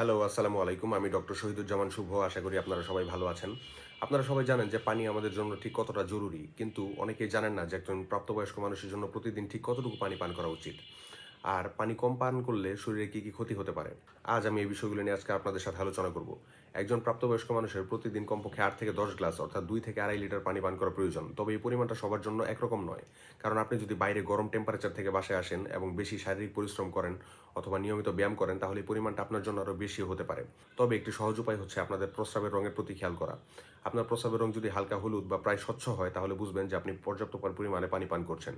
Hello আসসালামু আলাইকুম। আমি ডক্টর শহীদুজ্জামান শুভ, আশা করি আপনারা সবাই ভালো আছেন। আপনারা সবাই জানেন যে পানি আমাদের জন্য ঠিক কতটা জরুরি, কিন্তু অনেকেই জানেন না যে একজন প্রাপ্তবয়স্ক মানুষের জন্য প্রতিদিন ঠিক কতটুকু পানি পান করা উচিত। আর পানি কম পান করলে শরীরে কী কী ক্ষতি হতে পারে? আজ আমি এই বিষয়গুলো নিয়ে আজকে আপনাদের সাথে আলোচনা করব। একজন প্রাপ্তবয়স্ক মানুষের প্রতিদিন কমপক্ষে আট থেকে দশ গ্লাস অর্থাৎ দুই থেকে আড়াই লিটার পানি পান করা প্রয়োজন। তবে এই পরিমাণটা সবার জন্য একরকম নয়। কারণ আপনি যদি বাইরে গরম টেম্পারেচার থেকে বাসায় আসেন এবং বেশি শারীরিক পরিশ্রম করেন অথবা নিয়মিত ব্যায়াম করেন, তাহলে এই পরিমাণটা আপনার জন্য আরও বেশি হতে পারে। তবে একটি সহজ উপায় হচ্ছে আপনাদের প্রস্রাবের রঙের প্রতি খেয়াল করা। আপনার প্রস্রাবের রং যদি হালকা হলুদ বা প্রায় স্বচ্ছ হয়, তাহলে বুঝবেন যে আপনি পর্যাপ্ত পরিমাণে পানি পান করছেন।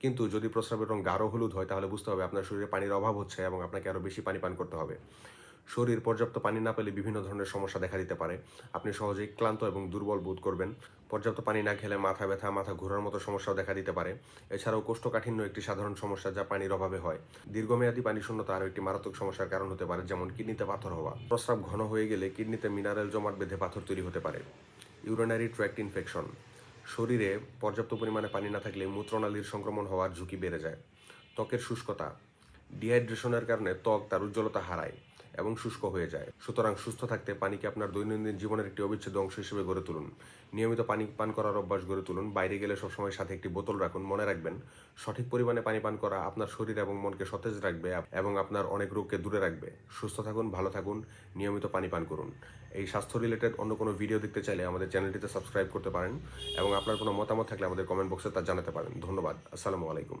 কিন্তু যদি প্রস্রাবের রং গাঢ় হলুদ হয়, তাহলে বুঝতে হবে আপনার শরীরে পানির অভাব হচ্ছে এবং আপনাকে আরও বেশি পানি পান করতে হবে। শরীর পর্যাপ্ত পানি না পেলে বিভিন্ন ধরনের সমস্যা দেখা দিতে পারে। আপনি সহজেই ক্লান্ত এবং দুর্বল বোধ করবেন। পর্যাপ্ত পানি না খেলে মাথা ব্যথা, মাথা ঘোরার মতো সমস্যাও দেখা দিতে পারে। এছাড়াও কোষ্ঠকাঠিন্য একটি সাধারণ সমস্যা যা পানির অভাবে হয়। দীর্ঘমেয়াদী পানি শূন্যতা আরও একটি মারাত্মক সমস্যার কারণ হতে পারে, যেমন কিডনিতে পাথর হওয়া। প্রস্রাব ঘন হয়ে গেলে কিডনিতে মিনারেল জমাট বেঁধে পাথর তৈরি হতে পারে। Urinary tract infection. শরীরে পর্যাপ্ত পরিমাণে পানি না থাকলে মূত্রনালীর সংক্রমণ হওয়ার ঝুঁকি বেড়ে যায়। ত্বকের শুষ্কতা। ডিহাইড্রেশনের কারণে ত্বক তার উজ্জ্বলতা হারায় এবং শুষ্ক হয়ে যায়। সুতরাং সুস্থ থাকতে পানিকে আপনার দৈনন্দিন জীবনের একটি অবিচ্ছেদ্য অংশ হিসেবে গড়ে তুলুন। নিয়মিত পানি পান করার অভ্যাস গড়ে তুলুন। বাইরে গেলে সবসময় সাথে একটি বোতল রাখুন। মনে রাখবেন, সঠিক পরিমাণে পানি পান করা আপনার শরীর এবং মনকে সতেজ রাখবে এবং আপনার অনেক রোগকে দূরে রাখবে। সুস্থ থাকুন, ভালো থাকুন, নিয়মিত পানি পান করুন। এই স্বাস্থ্য রিলেটেড অন্য কোনো ভিডিও দেখতে চাইলে আমাদের চ্যানেলটিতে সাবস্ক্রাইব করতে পারেন এবং আপনার কোনো মতামত থাকলে আমাদের কমেন্ট বক্সে তা জানাতে পারেন। ধন্যবাদ। আসসালামু আলাইকুম।